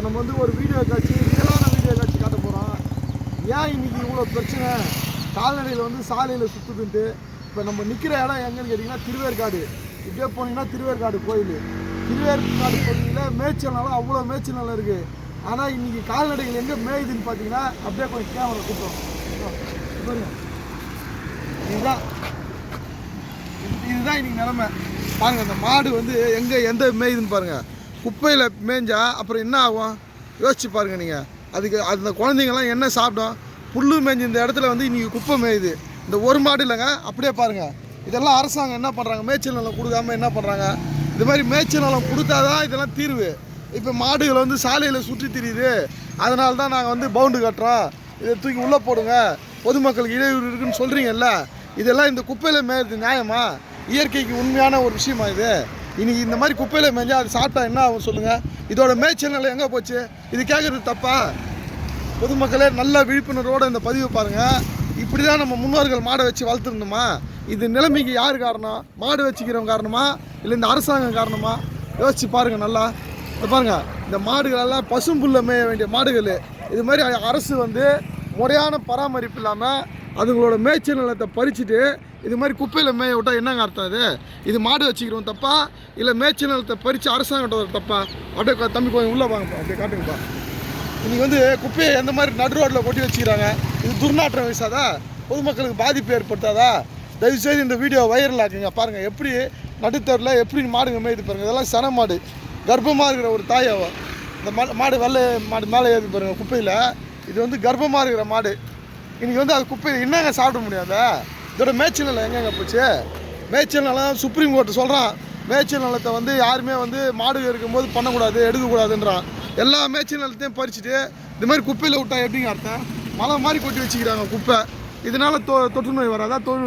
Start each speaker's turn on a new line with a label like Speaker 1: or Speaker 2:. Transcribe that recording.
Speaker 1: இப்போ நம்ம வந்து ஒரு வீடியோ காட்சி ரியலான வீடியோ காட்சி காட்ட போகிறோம் ஏன் இன்றைக்கி இவ்வளோ பிரச்சனை? கால்நடையில் வந்து சாலையில் சுற்றுதுன்ட்டு இப்போ நம்ம நிற்கிற இடம் எங்கேன்னு கேட்டிங்கன்னா திருவேற்காடு. இப்படியே போனீங்கன்னா திருவேற்காடு கோயில். திருவேற்காடு கோயிலில் மேய்ச்சல் நிலம் அவ்வளோ மேய்ச்சல் நிலம் இருக்குது ஆனால் இன்னைக்கு கால்நடைகள் எங்கே மேயுதுன்னு பார்த்தீங்கன்னா அப்படியே கொஞ்சம் கேமரா கூட்டம் இதுதான். இதுதான் இன்னைக்கு நிலமை. பாருங்க இந்த மாடு வந்து எங்கே எந்த மேயுதுன்னு பாருங்க. குப்பையில் மேய்ஞ்சா அப்புறம் என்ன ஆகும்? யோசிச்சு பாருங்க நீங்கள் அதுக்கு அந்த குழந்தைங்கள்லாம் என்ன சாப்பிடும்? புல்லு மேய்ஞ்ச இந்த இடத்துல வந்து இன்றைக்கி குப்பை மேயுது. இந்த ஒரு மாடு இல்லைங்க அப்படியே பாருங்க. இதெல்லாம் அரசாங்கம் என்ன பண்ணுறாங்க மேய்ச்சல் நிலம் கொடுக்காம என்ன பண்ணுறாங்க இது மாதிரி மேய்ச்சல் நிலம் கொடுத்தாதான் இதெல்லாம் தீர்வு. இப்போ மாடுகள் வந்து சாலையில் சுற்றி திரியுது. அதனால தான் நாங்கள் வந்து பவுண்டு கட்டுறோம். இதை தூக்கி உள்ளே போடுங்க. பொதுமக்களுக்கு இடையூறு இருக்குன்னு சொல்கிறீங்கல்ல இதெல்லாம் இந்த குப்பையில் மேயிறது நியாயமா? இயற்கைக்கு உண்மையான ஒரு விஷயமா இது? இன்னைக்கு இந்த மாதிரி குப்பையில் மேஞ்சால் அது சாப்பிட்டா என்ன ஆகும் சொல்லுங்கள் இதோட மேய்ச்சல் நிலை எங்கே போச்சு? இது கேட்குறது தப்பா? பொதுமக்களே நல்ல விழிப்புணர்வோடு இந்த பதிவு பாருங்கள் இப்படி தான் நம்ம முன்னோர்கள் மாடை வச்சு வளர்த்துருந்தோமா? இது நிலைமைக்கு யார் காரணம்? மாடு வச்சுக்கிறவங்க காரணமா? இல்லை இந்த அரசாங்கம் காரணமா? யோசிச்சு பாருங்கள் நல்லா. இதை பாருங்கள் இந்த மாடுகளெல்லாம் பசும்புல்ல மேய வேண்டிய மாடுகள். இது மாதிரி அரசு வந்து முறையான பராமரிப்பு இல்லாமல் அதுங்களோட மேய்ச்சல் நிலத்தை பறிச்சுட்டு இது மாதிரி குப்பையில் மேய விட்டால் என்னங்க அர்த்தம் இது இது மாடு வச்சுக்கிறோம் தப்பா? இல்லை மேய்ச்சல் நிலத்தை பறித்து அரசாங்கம் தப்பா? அப்படியே தம்பி கொஞ்சம் உள்ளே வாங்கப்பா அப்படியே காட்டுங்கப்பா. இன்றைக்கி வந்து குப்பையை எந்த மாதிரி நடு ரோட்டில் கொட்டி வச்சுக்கிறாங்க? இது துர்நாற்றம் வீசாதா? பொதுமக்களுக்கு பாதிப்பு ஏற்படுத்தாதா? தயவுசெய்து இந்த வீடியோ வைரல் ஆக்குங்க பாருங்கள் எப்படி நடுத்தரில் எப்படி மாடுங்க மேய்து பாருங்கள் இதெல்லாம் சன மாடு கர்ப்பமாக இருக்கிற ஒரு தாயாவோ இந்த மா மாடு வெள்ளை மாடு மேலே ஏறி பாருங்கள் குப்பையில். இது வந்து கர்ப்பமாக இருக்கிற மாடு. இன்றைக்கி வந்து அது குப்பையில் என்னங்க சாப்பிட முடியாதா இதோட மேய்ச்சல் நிலம் எங்கெங்க போச்சு? மேய்ச்சல் நிலம் சுப்ரீம் கோர்ட்டு சொல்கிறான் மேய்ச்சல் நிலத்தை வந்து யாருமே வந்து மாடு இருக்கும்போது பண்ணக்கூடாது எடுக்கக்கூடாதுன்றான். எல்லா மேய்ச்சல் நிலத்தையும் பறிச்சுட்டு இந்த மாதிரி குப்பையில் விட்டா எப்படிங்க அர்த்தம்? மலை மாதிரி கொட்டி வச்சுக்கிறாங்க குப்பை. இதனால தொ தொற்று நோய் வராதா? தொழு